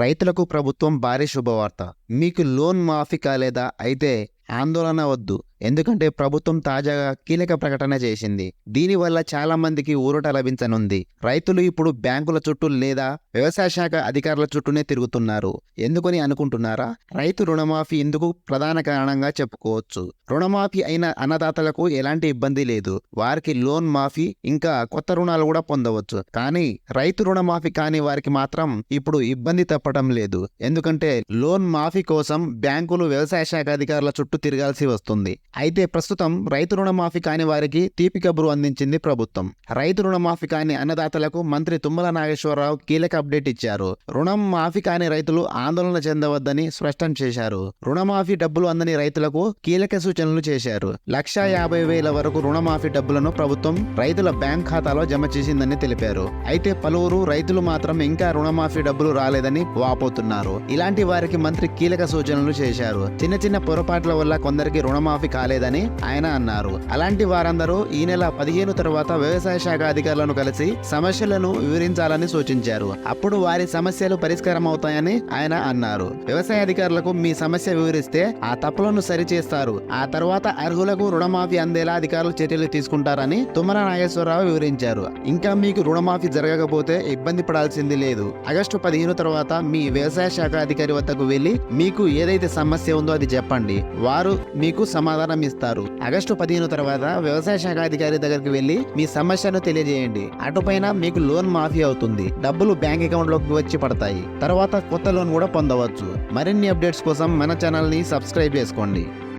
రైతులకు ప్రభుత్వం భారీ శుభవార్త. మీకు లోన్ మాఫీ కాలేదా? అయితే ఆందోళన వద్దు. ఎందుకంటే ప్రభుత్వం తాజాగా కీలక ప్రకటన చేసింది. దీనివల్ల చాలా మందికి ఊరట లభించనుంది. రైతులు ఇప్పుడు బ్యాంకుల చుట్టూ లేదా వ్యవసాయ శాఖ అధికారుల చుట్టూనే తిరుగుతున్నారు. ఎందుకని అనుకుంటున్నారా? రైతు రుణమాఫీ ఇందుకు ప్రధాన కారణంగా చెప్పుకోవచ్చు. రుణమాఫీ అయిన అన్నదాతలకు ఎలాంటి ఇబ్బంది లేదు. వారికి లోన్ మాఫీ ఇంకా కొత్త రుణాలు కూడా పొందవచ్చు. కానీ రైతు రుణమాఫీ కాని వారికి మాత్రం ఇప్పుడు ఇబ్బంది తప్పడం లేదు. ఎందుకంటే లోన్ మాఫీ కోసం బ్యాంకులు వ్యవసాయ శాఖ అధికారుల చుట్టూ తిరగాల్సి వస్తుంది. అయితే ప్రస్తుతం రైతు రుణమాఫీ కాని వారికి తీపి కబురు అందించింది ప్రభుత్వం. రైతు రుణమాఫీ కాని అన్నదాతలకు మంత్రి తుమ్మల నాగేశ్వరరావు కీలక అప్డేట్ ఇచ్చారు. రుణం మాఫీ కాని రైతులు ఆందోళన చెందవద్దని స్పష్టం చేశారు. రుణమాఫీ డబ్బులు అందని రైతులకు కీలక సూచనలు చేశారు. లక్షా యాభై వేల వరకు రుణమాఫీ డబ్బులను ప్రభుత్వం రైతుల బ్యాంక్ ఖాతాలో జమ చేసిందని తెలిపారు. అయితే పలువురు రైతులు మాత్రం ఇంకా రుణమాఫీ డబ్బులు రాలేదని వాపోతున్నారు. ఇలాంటి వారికి మంత్రి కీలక సూచనలు చేశారు. చిన్న చిన్న పొరపాట్ల వల్ల కొందరికి రుణమాఫీ కాలేదని ఆయన అన్నారు. అలాంటి వారందరూ ఈ నెల పదిహేను తర్వాత వ్యవసాయ శాఖ అధికారులను కలిసి సమస్యలను వివరించాలని సూచించారు. అప్పుడు వారి సమస్యలు పరిష్కారం అవుతాయని ఆయన అన్నారు. వ్యవసాయ అధికారులకు మీ సమస్య వివరిస్తే ఆ తప్పులను సరిచేస్తారు. ఆ తర్వాత అర్హులకు రుణమాఫీ అందేలా అధికారులు చర్యలు తీసుకుంటారని తుమ్మల నాగేశ్వరరావు వివరించారు. ఇంకా మీకు రుణమాఫీ జరగకపోతే ఇబ్బంది పడాల్సింది లేదు. ఆగస్టు పదిహేను తర్వాత మీ వ్యవసాయ శాఖ అధికారి వద్దకు వెళ్ళి మీకు ఏదైతే సమస్య ఉందో అది చెప్పండి. వారు మీకు సమాధానం ప్రారంభిస్తారు. ఆగస్టు పదిహేను తర్వాత వ్యవసాయ శాఖ అధికారి దగ్గరికి వెళ్ళి మీ సమస్యను తెలియజేయండి. అటుపైన మీకు లోన్ మాఫీ అవుతుంది. డబ్బులు బ్యాంక్ అకౌంట్లోకి వచ్చి పడతాయి. తర్వాత కొత్త లోన్ కూడా పొందవచ్చు. మరిన్ని అప్డేట్స్ కోసం మన ఛానల్ని సబ్స్క్రైబ్ చేసుకోండి.